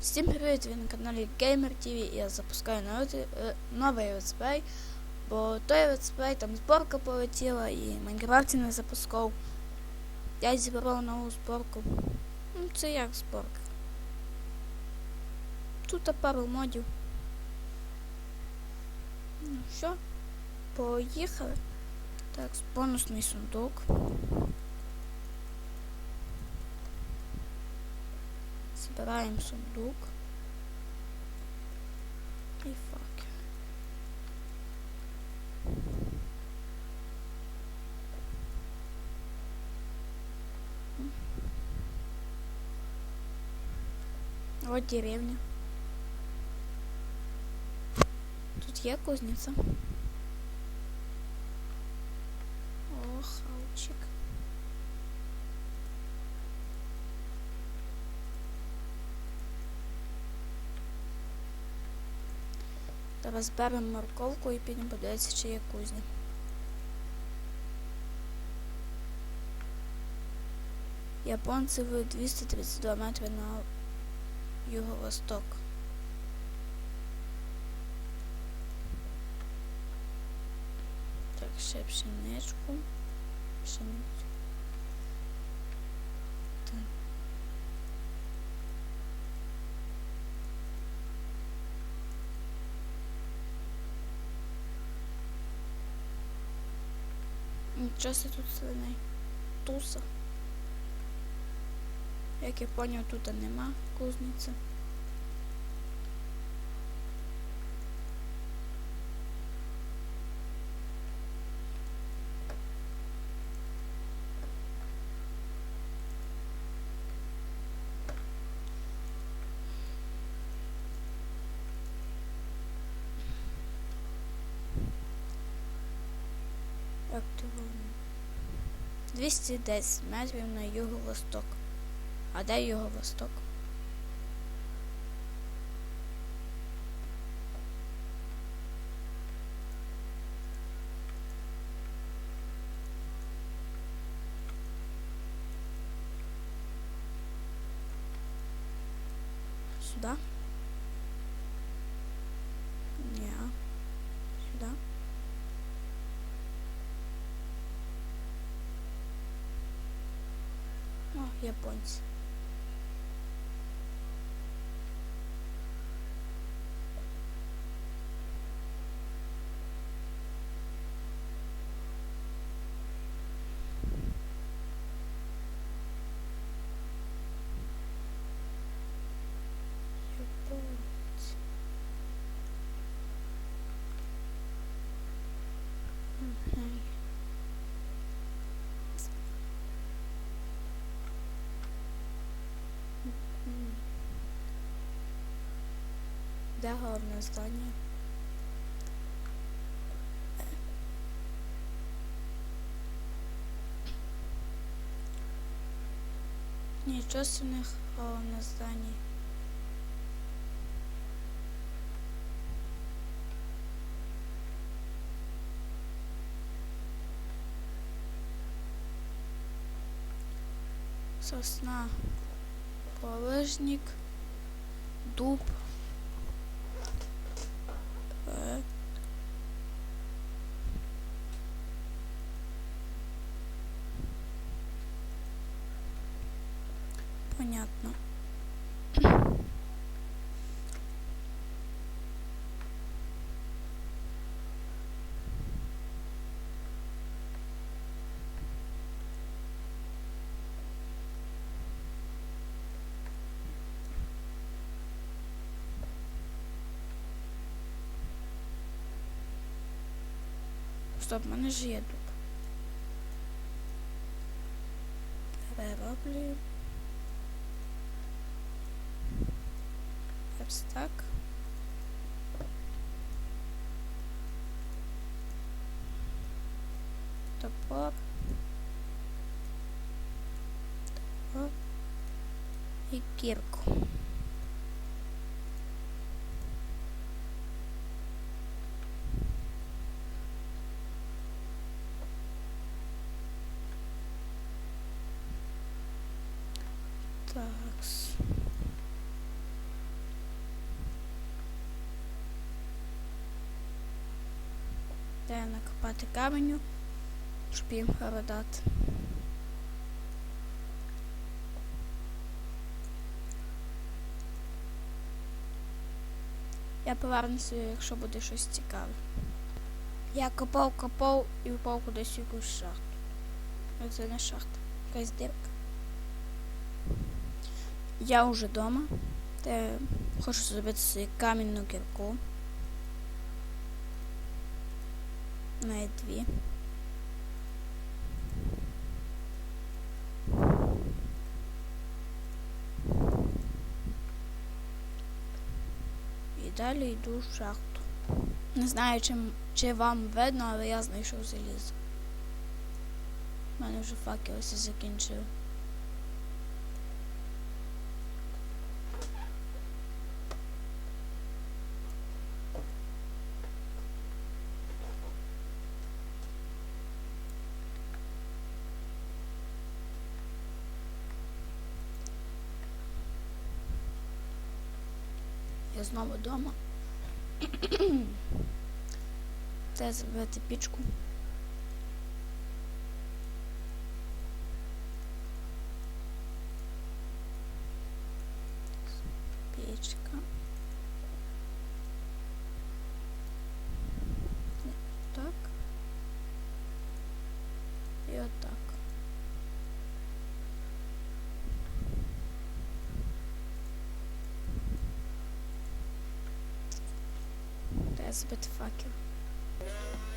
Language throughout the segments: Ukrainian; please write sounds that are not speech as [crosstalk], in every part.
Всім привіт! Ви на каналі Gamer TV і я запускаю новий, е, новий летсплей, бо той летсплей там зборка полетіла і Майнкрафті не запускав. Я зібрав нову зборку. Ну, це як зборка. Тут пару модів. Ну що, поїхали. Так, бонусний сундук. Збираємо сундук. І фак. Вот деревня. Тут є кузниця. Зараз беремо морковку і підемо подивитися, чи є кузня. Японці в 232 метри на юго-восток. Так, ще пшеничку. Пшеницю. Так. Нічого себе тут свиней. Туса. Як я поняв, тут нема кузниці. Воно? 210 метрів на юго-восток. А де юго-восток? Сюда? Не. Сюда? О, японці. Японці. Де головне здання? Нічого з них головне здання. Сосна. Полежник, дуб. Стоп, в мене ж є дуб. Перероблюю. Ось так. Топор. Топор. І кірку. X. Треба накопати каменю, щоб їм продати. Я повернуся, якщо буде щось цікаве. Я копав, копав і впав кудись в якусь шахту. Це не шахта, якась дирка. Я вже вдома. Те хочу зробити камінну кірку. Навіть дві. І далі йду в шахту. Не знаю, чи, чи вам видно, але я знайшов залізо. У мене вже факел ось закінчив. Я знову вдома. [clears throat] Це зробити пічку. guys, but fuck you.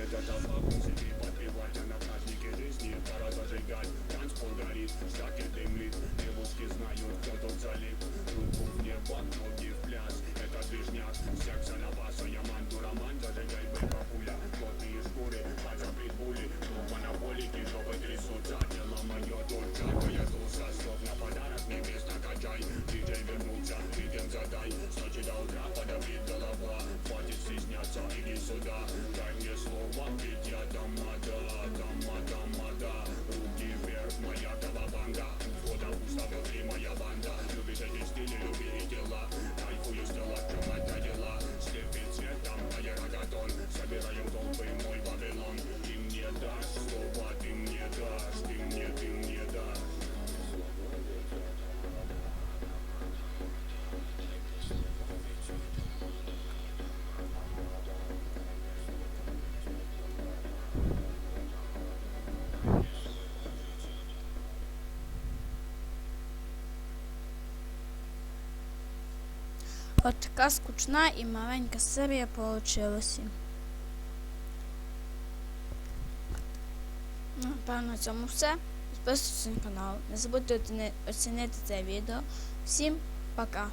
It doesn't matter, she be what be right Треба движняк, факел. От така скучна і маленька серія получилася. Напевно, на цьому все. Підписуйтесь на канал. Не забудьте оціни- оцінити це відео. Всім пока!